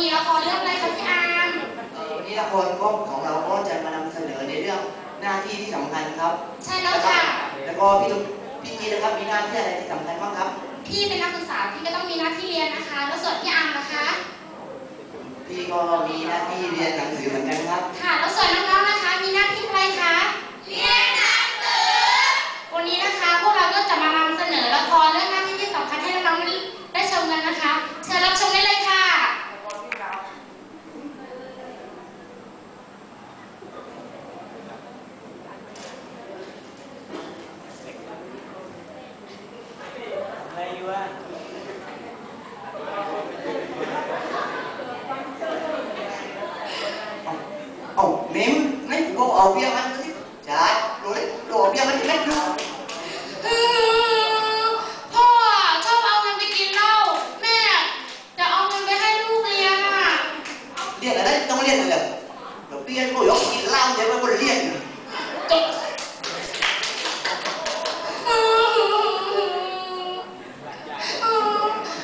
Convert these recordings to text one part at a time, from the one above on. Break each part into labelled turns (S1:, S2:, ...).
S1: มีละครเรื่องอะไรคะพี่อาร์ม
S2: เอ่อวันนี้ละครก็ของเราก็จะมานำเสนอในเรื่องหน้าที่ที่สำคัญครับ
S1: ใช่แล้วค่ะ
S2: แล้วก็พี่ตุ๊กพี่จีนะครับมีหน้าที่อะไรที่สำคัญบ้างครับ
S1: พี่เป็นนักศึกษาพี่ก็ต้องมีหน้าที่เรียนนะคะ แล้วส่วนพี่อาร์มนะคะ
S2: พี่ก็มีหน้าที่เรียนหนังสือเหมือนกันครับ
S1: ค่ะ แล้วส่วนน้องๆนะคะ มีหน้าที่อะไรคะ เรียนหนังสือ วันนี้นะคะ พวกเราก็จะมานำเสนอละครเรื่องหน้าที่ที่สำคัญให้น้องๆได้ชมกันนะคะ เชิญรับชมได้เลยค่ะ
S3: อะไรอยู่วะ
S2: เอาเมมไม่กูเอาเบี้ยมันสิจ้าโดยโดดเบี้ยมันไม่รู้
S1: อืมพ่อชอบเอาเงินไปกินเหล้า แม่จะเอาเงินไปให้ลูกเรียนอะ
S2: เรียนอะไรต้องเรียนอะไรเดี๋ยวเบี้ยก็ยกกินเหล้าเดี๋ยวมันก็เรียน
S1: จบ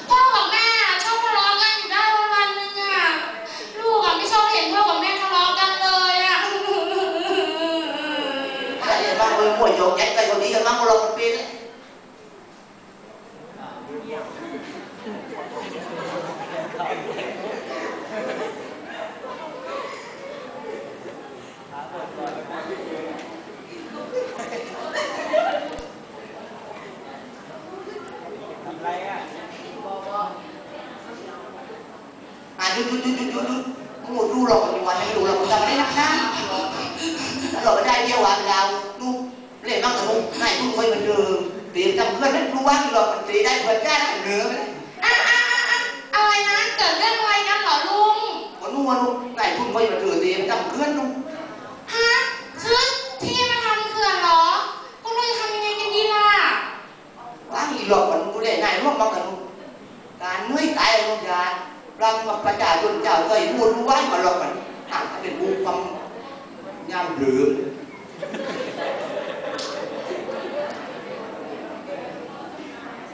S1: พ่อกับแม่ชอบทะเลาะกันอยู่ได้วันวันๆนึงอะ ลูกอะไม่ชอบเห็นพ่อกับแม่ทะเลาะกันเลยอะ
S2: ถ้าเรียนบ้างเลยมวยยกแจ็คไปคนนี้กันบ้างก็ลองมันเป็นเลย
S3: หาเปิดก่อนทำไรอะ
S2: อะหยุดหยุดหยุดหยุดหยุดหยุดมึงหมดรู้หรอกปัจจุบันไม่รู้หรอกมึงทำอะไรนักหน้าถ้าเราไม่ได้เบี้ยหวานดาวดูเล่ นบ้างแต่มึงนายมึงเคยมือนเดิมตีจำเพื่อนไม่รู้ว่าหรอกมันตีได้เพื่อนได้ได้เหนือไปเลย
S1: อะอะอะอะอะไรนะเกิดเรื่องอะไรกันเหรอลุง
S2: วันนู้นวันนู้นนายมึงเคยเหมือนเดิมตีจำเพื่อนนู้น
S1: ฮะคือที่มาทำเขื่อนเหรอพวกเราจะทำยังไงกันดีล่ะ
S2: ว่าอีหลอกมันกูได้นายร่วมมากันนู้นการเหนื่อยตายลงยารังมาประจาชนเจ้าเคยพูดรู้ว่ามาหลอกกันถ้าเป็นกูความย่ำหรือ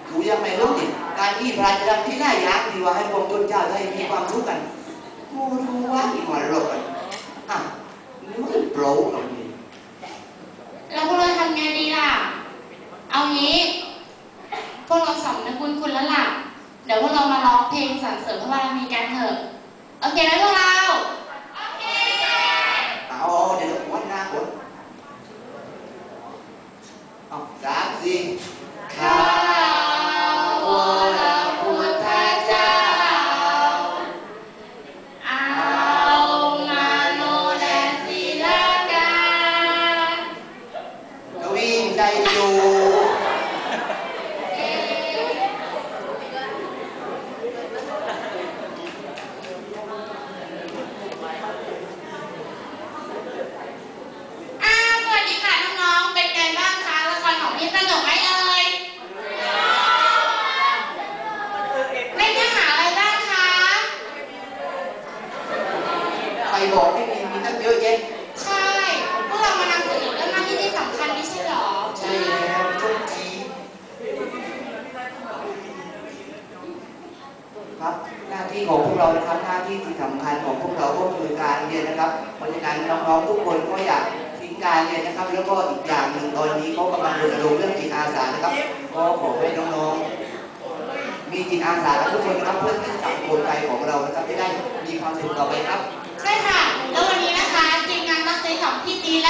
S2: กูยังไม่รู้ ดิการที่พระราชดำที่น่าอยากดีว่าให้พวกชนเจ้าได้มีความรู้กันกูรู้ว่าอีหมอนหลบกันอะนี่มันโปรหรอกนี่
S1: แล้วพวกเราทำไงดีล่ะ เอางี้ พวกเราสำนึกบุญคุณแล้วล่ะ เดี๋ยวพวกเรามาร้องเพลงสรรเสริญพระบารมีกันเถอะ โอเคไหมพวกเรา
S2: เอาเดี๋ยววันหน้าคนเอาสามสี่ข้า
S1: งคะ
S2: ใครบอกไม่มีมีตั้งเยอะแยะ
S1: ใช่ พวกเรามานำเสนอเรื่องหน้าที่ที่สำ คใช่หรอ
S2: ใช่แล้วจงจีครับหน้าที่ของพวกเรานะครับหน้าที่ที่สำคัญของพวกเราก็คือการเรียนนะครับ เพราะฉะนั้นน้องๆทุกคนก็อยากทิ้งการเรียนนะครับ แล้วก็อีกอย่างหนึ่งตอนนี้เขากำลังรณรงค์เรื่องจิตอาสานะครับ ก็ขอให้น้องๆ มีจิตอาสาทุกคนครับเพื่อที่สังคมไทของเรานะครับจะได้มีความสุขต่อไปครับ
S1: ใช่ค่ะ แล้ววันนี้นะคะทีมงานมักซีของพี่ตีและ